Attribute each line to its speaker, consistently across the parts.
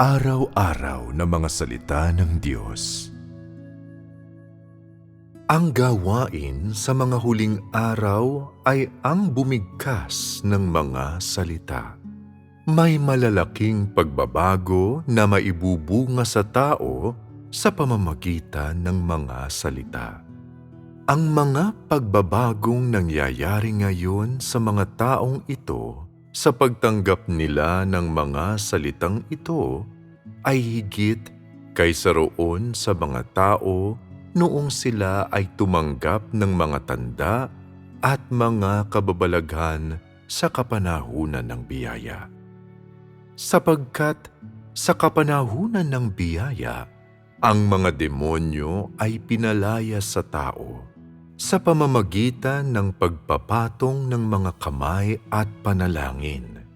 Speaker 1: Araw-araw na mga salita ng Diyos. Ang gawain sa mga huling araw ay ang bumigkas ng mga salita. May malalaking pagbabago na maibubunga sa tao sa pamamagitan ng mga salita. Ang mga pagbabagong nangyayari ngayon sa mga taong ito sa pagtanggap nila ng mga salitang ito ay higit kaysa roon sa mga tao noong sila ay tumanggap ng mga tanda at mga kababalaghan sa kapanahunan ng biyaya. Sapagkat sa kapanahunan ng biyaya, ang mga demonyo ay pinalaya sa tao sa pamamagitan ng pagpapatong ng mga kamay at panalangin.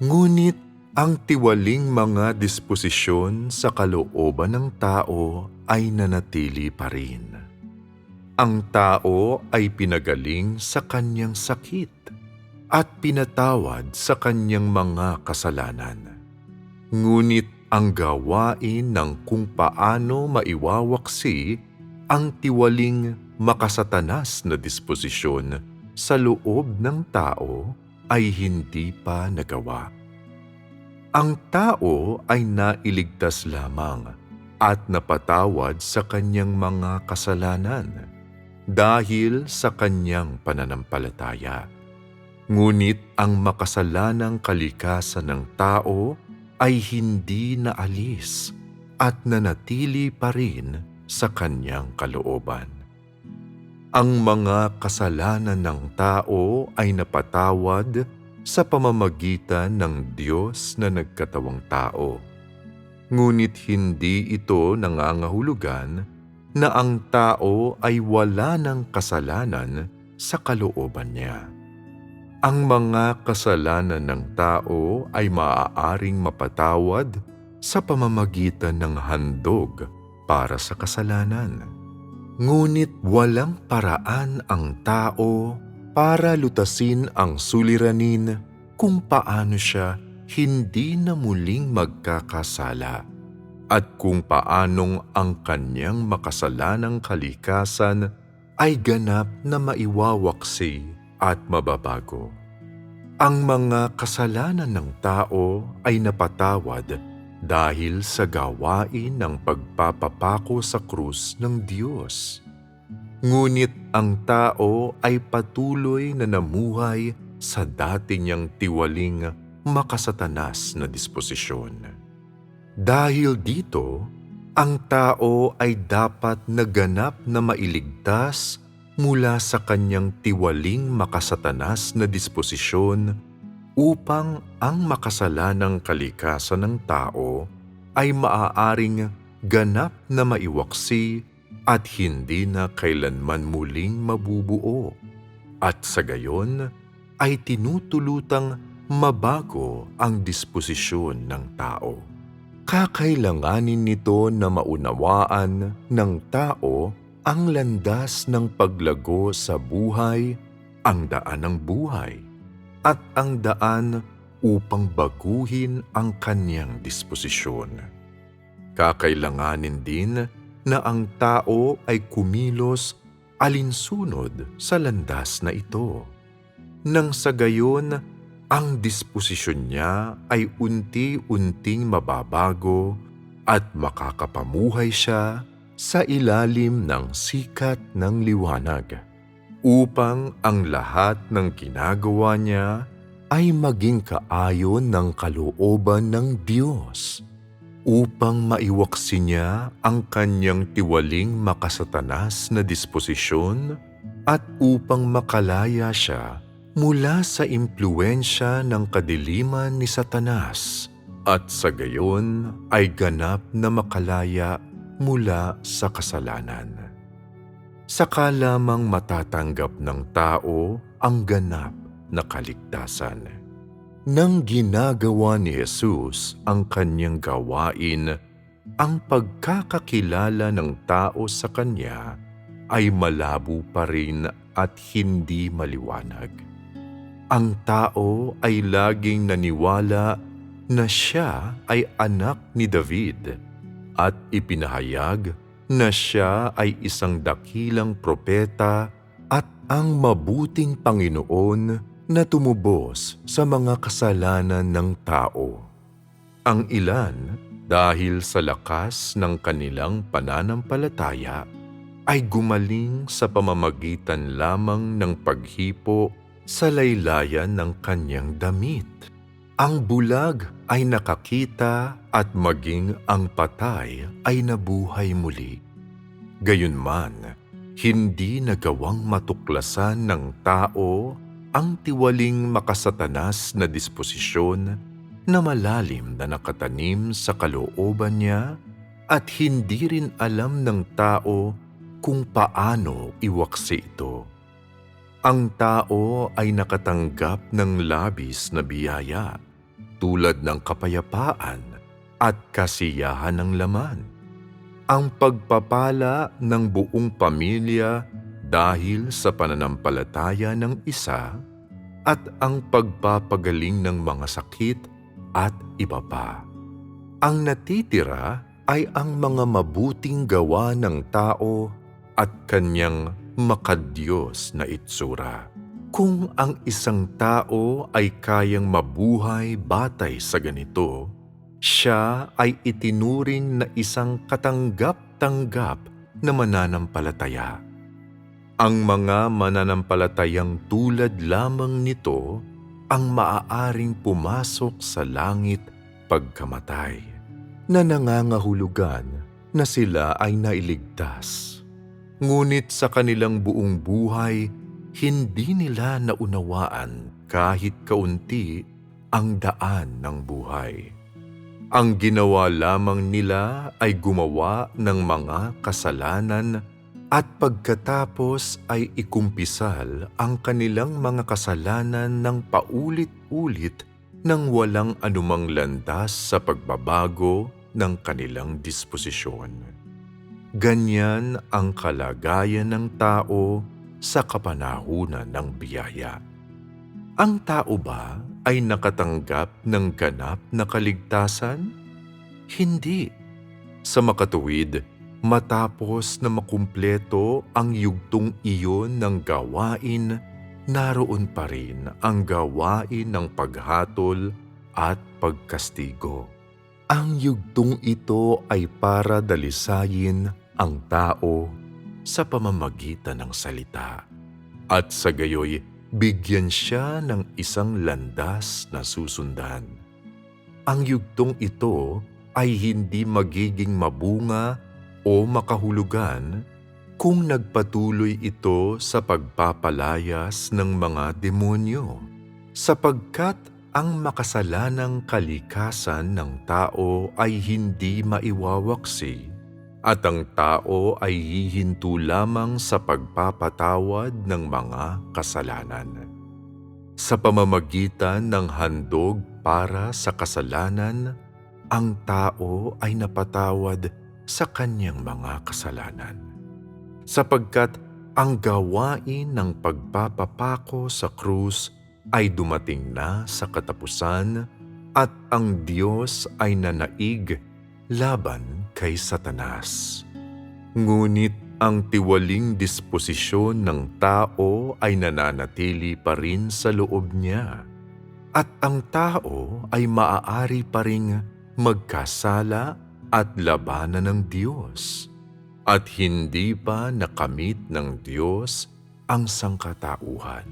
Speaker 1: Ngunit ang tiwaling mga disposisyon sa kalooban ng tao ay nanatili pa rin. Ang tao ay pinagaling sa kanyang sakit at pinatawad sa kanyang mga kasalanan. Ngunit ang gawain ng kung paano maiwawaksi ang tiwaling makasatanas na disposisyon sa loob ng tao ay hindi pa nagawa. Ang tao ay nailigtas lamang at napatawad sa kanyang mga kasalanan dahil sa kanyang pananampalataya. Ngunit ang makasalanang kalikasan ng tao ay hindi naalis at nanatili pa rin sa kanyang kalooban. Ang mga kasalanan ng tao ay napatawad sa pamamagitan ng Diyos na nagkatawang tao. Ngunit hindi ito nangangahulugan na ang tao ay wala ng kasalanan sa kalooban niya. Ang mga kasalanan ng tao ay maaaring mapatawad sa pamamagitan ng handog para sa kasalanan Ngunit walang paraan ang tao para lutasin ang suliranin kung paano siya hindi na muling magkakasala at kung paanong ang kanyang makasalanang kalikasan ay ganap na maiwawaksi at mababago. Ang mga kasalanan ng tao ay napatawad dahil sa gawain ng pagpapapako sa krus ng Diyos. Ngunit ang tao ay patuloy na namuhay sa dati niyang tiwaling makasatanas na disposisyon. Dahil dito, ang tao ay dapat naganap na mailigtas mula sa kanyang tiwaling makasatanas na disposisyon upang ang makasalanang kalikasan ng tao ay maaaring ganap na maiwaksi at hindi na kailanman muling mabubuo at sa gayon ay tinutulutang mabago ang disposisyon ng tao. Kakailanganin nito na maunawaan ng tao ang landas ng paglago sa buhay, ang daan ng buhay at ang daan upang baguhin ang kanyang disposisyon. Kakailanganin din na ang tao ay kumilos alinsunod sa landas na ito. Nang sa gayon, ang disposisyon niya ay unti-unting mababago at makakapamuhay siya sa ilalim ng sikat ng liwanag upang ang lahat ng ginagawa niya ay maging kaayon ng kalooban ng Diyos upang maiwaksi niya ang kanyang tiwaling makasatanas na disposisyon at upang makalaya siya mula sa impluensya ng kadiliman ni Satanas at sa gayon ay ganap na makalaya mula sa kasalanan saka lamang matatanggap ng tao ang ganap na kaligtasan. Nang ginagawa ni Jesus ang kanyang gawain, ang pagkakakilala ng tao sa kanya ay malabo pa rin at hindi maliwanag. Ang tao ay laging naniwala na siya ay anak ni David at ipinahayag na siya ay isang dakilang propeta at ang mabuting Panginoon na tumubos sa mga kasalanan ng tao. Ang ilan, dahil sa lakas ng kanilang pananampalataya, ay gumaling sa pamamagitan lamang ng paghipo sa laylayan ng kanyang damit. Ang bulag ay nakakita at maging ang patay ay nabuhay muli. Gayunman, hindi nagawang matuklasan ng tao ang tiwaling makasatanas na disposisyon na malalim na nakatanim sa kalooban niya at hindi rin alam ng tao kung paano iwaksi ito. Ang tao ay nakatanggap ng labis na biyaya tulad ng kapayapaan at kasiyahan ng laman. Ang pagpapala ng buong pamilya dahil sa pananampalataya ng isa at ang pagpapagaling ng mga sakit at iba pa. Ang natitira ay ang mga mabuting gawa ng tao at kanyang makadiyos na itsura. Kung ang isang tao ay kayang mabuhay batay sa ganito, siya ay itinuring na isang katanggap-tanggap na mananampalataya. Ang mga mananampalatayang tulad lamang nito ang maaaring pumasok sa langit pagkamatay na nangangahulugan na sila ay nailigtas. Ngunit sa kanilang buong buhay, hindi nila naunawaan kahit kaunti ang daan ng buhay. Ang ginawa lamang nila ay gumawa ng mga kasalanan at pagkatapos ay ikumpisal ang kanilang mga kasalanan ng paulit-ulit nang walang anumang landas sa pagbabago ng kanilang disposisyon. Ganyan ang kalagayan ng tao sa kapanahunan ng biyaya. Ang tao ba ay nakatanggap ng ganap na kaligtasan? Hindi. Sa makatuwid, matapos na makumpleto ang yugtong iyon ng gawain, naroon pa rin ang gawain ng paghatol at pagkastigo. Ang yugtong ito ay para dalisayin ang tao sa pamamagitan ng salita at sa gayoy bigyan siya ng isang landas na susundan. Ang yugtong ito ay hindi magiging mabunga o makahulugan kung nagpatuloy ito sa pagpapalayas ng mga demonyo sapagkat ang makasalanang kalikasan ng tao ay hindi maiwawaksi at ang tao ay hihinto lamang sa pagpapatawad ng mga kasalanan. Sa pamamagitan ng handog para sa kasalanan, ang tao ay napatawad sa kanyang mga kasalanan. Sapagkat ang gawain ng pagpapapako sa krus ay dumating na sa katapusan at ang Diyos ay nanaig laban kay Satanas. Ngunit ang tiwaling disposisyon ng tao ay nananatili pa rin sa loob niya at ang tao ay maaari pa ring magkasala at labanan ng Diyos at hindi pa nakamit ng Diyos ang sangkatauhan.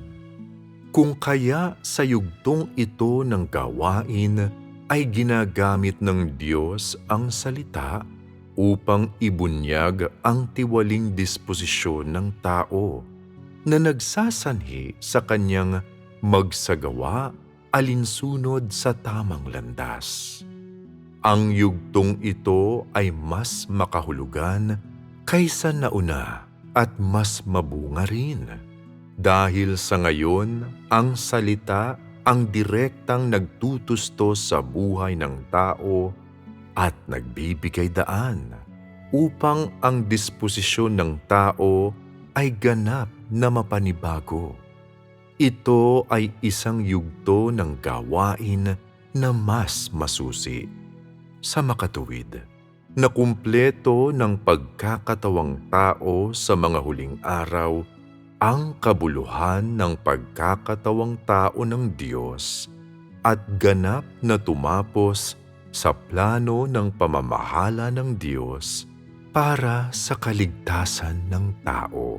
Speaker 1: Kung kaya sa yugtong ito ng gawain ay ginagamit ng Diyos ang salita upang ibunyag ang tiwaling disposisyon ng tao na nagsasanhi sa kanyang magsagawa alinsunod sa tamang landas. Ang yugtong ito ay mas makahulugan kaysa nauna at mas mabunga rin. Dahil sa ngayon, ang salita ang direktang nagtutusto sa buhay ng tao at nagbibigay daan upang ang disposisyon ng tao ay ganap na mapanibago. Ito ay isang yugto ng gawain na mas masusi. Sa makatuwid, na kumpleto ng pagkakatawang tao sa mga huling araw ang kabuluhan ng pagkakatawang tao ng Diyos at ganap na tumapos sa plano ng pamamahala ng Diyos para sa kaligtasan ng tao.